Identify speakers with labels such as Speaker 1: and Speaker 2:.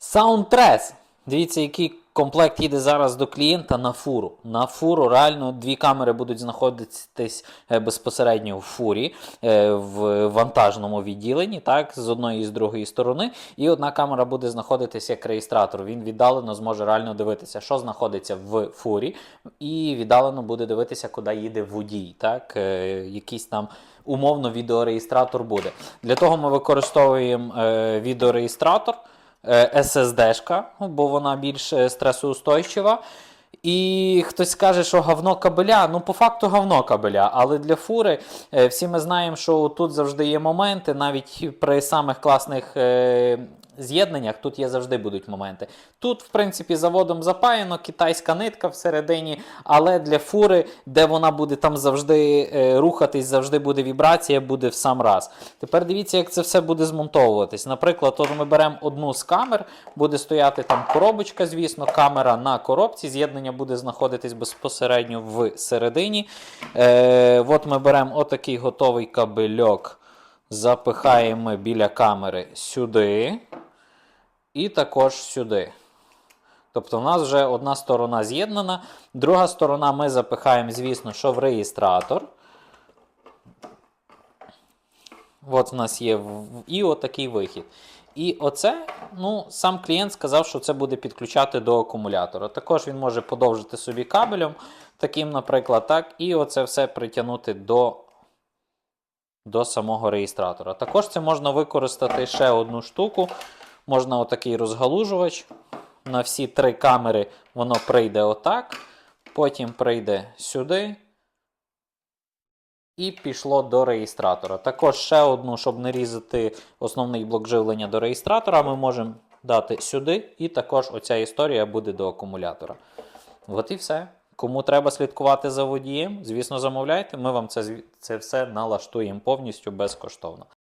Speaker 1: Soundtress. Дивіться, який комплект їде зараз до клієнта на фуру. На фуру реально дві камери будуть знаходитись е, безпосередньо в фурі, е, в вантажному відділенні, так, з одної і з другої сторони. І одна камера буде знаходитися як реєстратор. Він віддалено зможе реально дивитися, що знаходиться в фурі, і віддалено буде дивитися, куди їде водій. Так, е, якийсь там умовно відеореєстратор буде. Для того ми використовуємо е, відеореєстратор. Е, SSD-шка, бо вона більш е, стресоустойчива. І хтось скаже, що говно кабеля. Ну, по факту говно кабеля. Але для фури е, всі ми знаємо, що тут завжди є моменти, навіть при самих класних е, з'єднаннях тут є завжди будуть моменти. Тут, в принципі, заводом запаяно, китайська нитка всередині, але для фури, де вона буде там завжди е, рухатись, завжди буде вібрація, буде в сам раз. Тепер дивіться, як це все буде змонтовуватись. Наприклад, от ми беремо одну з камер, буде стояти там коробочка, звісно, камера на коробці, з'єднання буде знаходитись безпосередньо в середині. Е, от ми беремо отакий готовий кабельок, запихаємо біля камери сюди і також сюди. Тобто, в нас вже одна сторона з'єднана, друга сторона ми запихаємо, звісно, що в реєстратор. От в нас є і отакий вихід. І оце, ну, сам клієнт сказав, що це буде підключати до акумулятора. Також він може подовжити собі кабелем, таким, наприклад, так, і оце все притягнути до, до самого реєстратора. Також це можна використати ще одну штуку. Можна отакий розгалужувач. На всі три камери воно прийде отак, потім прийде сюди. І пішло до реєстратора. Також ще одну, щоб не різати основний блок живлення до реєстратора, ми можемо дати сюди, і також оця історія буде до акумулятора. От і все. Кому треба слідкувати за водієм, звісно, замовляйте. Ми вам це, це все налаштуємо повністю безкоштовно.